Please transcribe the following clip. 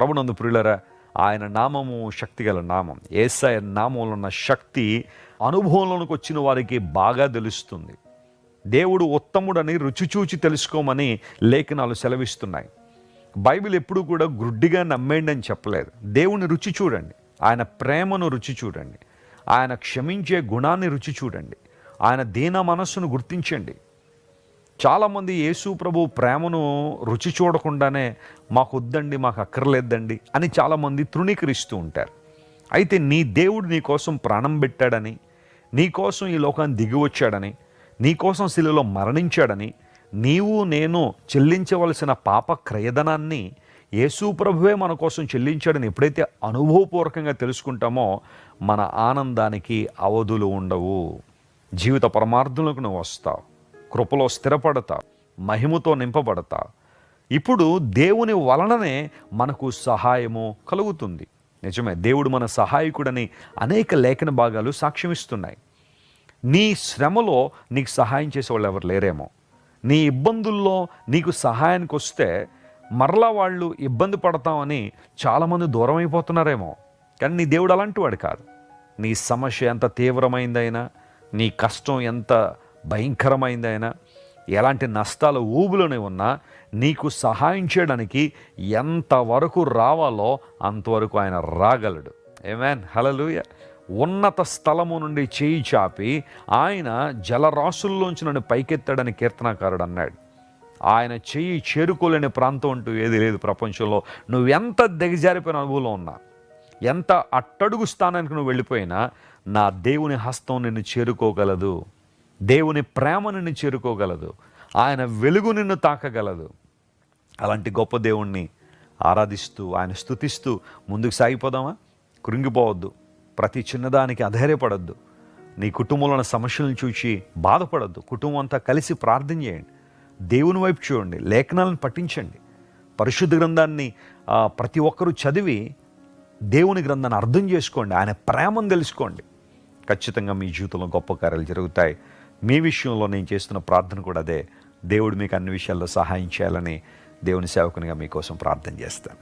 ప్రభునందు ప్రియులరా ఆయన నామము శక్తి గల నామం. ఏసఐ నామంలో ఉన్న శక్తి అనుభవంలోనికి వచ్చిన వారికి బాగా తెలుస్తుంది. దేవుడు ఉత్తముడని రుచి చూచి తెలుసుకోమని లేఖనాలు సెలవిస్తున్నాయి. బైబిల్ ఎప్పుడూ కూడా గుడ్డిగా నమ్మేయండి అని చెప్పలేదు. దేవుని రుచి చూడండి. ఆయన ప్రేమను రుచి చూడండి. ఆయన క్షమించే గుణాన్ని రుచి చూడండి. ఆయన దీన మనస్సును గుర్తించండి. చాలామంది యేసు ప్రభు ప్రేమను రుచి చూడకుండానే మాకు వద్దండి మాకు అక్కర్లేదండి అని చాలామంది తృణీకరిస్తూ ఉంటారు. అయితే నీ దేవుడు నీ కోసం ప్రాణం పెట్టాడని నీ కోసం ఈ లోకాన్ని దిగి వచ్చాడని నీ కోసం శిలువలో మరణించాడని నీవు నేను చెల్లించవలసిన పాప క్రయధనాన్ని యేసు ప్రభువే మన కోసం చెల్లించాడని ఎప్పుడైతే అనుభవపూర్వకంగా తెలుసుకుంటామో మన ఆనందానికి అవధులు ఉండవు. జీవిత పరమార్థంలోకి నువ్వు వస్తావు. కృపలో స్థిరపడతా మహిమతో నింపబడతా. ఇప్పుడు దేవుని వలననే మనకు సహాయము కలుగుతుంది. నిజమే దేవుడు మన సహాయకుడని అనేక లేఖన భాగాలు సాక్ష్యమిస్తున్నాయి. నీ శ్రమలో నీకు సహాయం చేసేవాళ్ళు ఎవరు లేరేమో. నీ ఇబ్బందుల్లో నీకు సహాయానికి వస్తే మరలా వాళ్ళు ఇబ్బంది పడతామని చాలామంది దూరం అయిపోతున్నారేమో. కానీ నీ దేవుడు అలాంటి వాడు కాదు. నీ సమస్య ఎంత తీవ్రమైందైనా నీ కష్టం ఎంత భయంకరమైందైనా ఎలాంటి నష్టాలు ఊబులోనే ఉన్నా నీకు సహాయం చేయడానికి ఎంతవరకు రావాలో అంతవరకు ఆయన రాగలడు. ఏమేన్ హలలుయ ఉన్నత స్థలము నుండి చేయి చాపి ఆయన జలరాశుల్లోంచి నన్ను పైకెత్తాడని కీర్తనాకారుడు అన్నాడు. ఆయన చెయ్యి చేరుకోలేని ప్రాంతం అంటూ ఏది లేదు ప్రపంచంలో. నువ్వెంత దిగజారిపోయిన అనుభవంలో ఉన్నా ఎంత అట్టడుగు స్థానానికి నువ్వు వెళ్ళిపోయినా నా దేవుని హస్తం నిన్ను చేరుకోగలదు. దేవుని ప్రేమ నిన్ను చేరుకోగలదు. ఆయన వెలుగు నిన్ను తాకగలదు. అలాంటి గొప్ప దేవుణ్ణి ఆరాధిస్తూ ఆయన స్థుతిస్తూ ముందుకు సాగిపోదామా? కృంగిపోవద్దు. ప్రతి చిన్నదానికి అధైర్యపడద్దు. నీ కుటుంబంలో ఉన్న సమస్యలను చూసి బాధపడద్దు. కుటుంబం అంతా కలిసి ప్రార్థన చేయండి. దేవుని వైపు చూడండి. లేఖనాలను పఠించండి. పరిశుద్ధ గ్రంథాన్ని ప్రతి ఒక్కరూ చదివి దేవుని గ్రంథాన్ని అర్థం చేసుకోండి. ఆయన ప్రేమను తెలుసుకోండి. ఖచ్చితంగా మీ జీవితంలో గొప్ప కార్యాలు జరుగుతాయి. మీ విషయంలో నేను చేస్తున్న ప్రార్థన కూడా అదే. దేవుడు మీకు అన్ని విషయాల్లో సహాయం చేయాలని దేవుని సేవకునిగా మీకోసం ప్రార్థన చేస్తాను.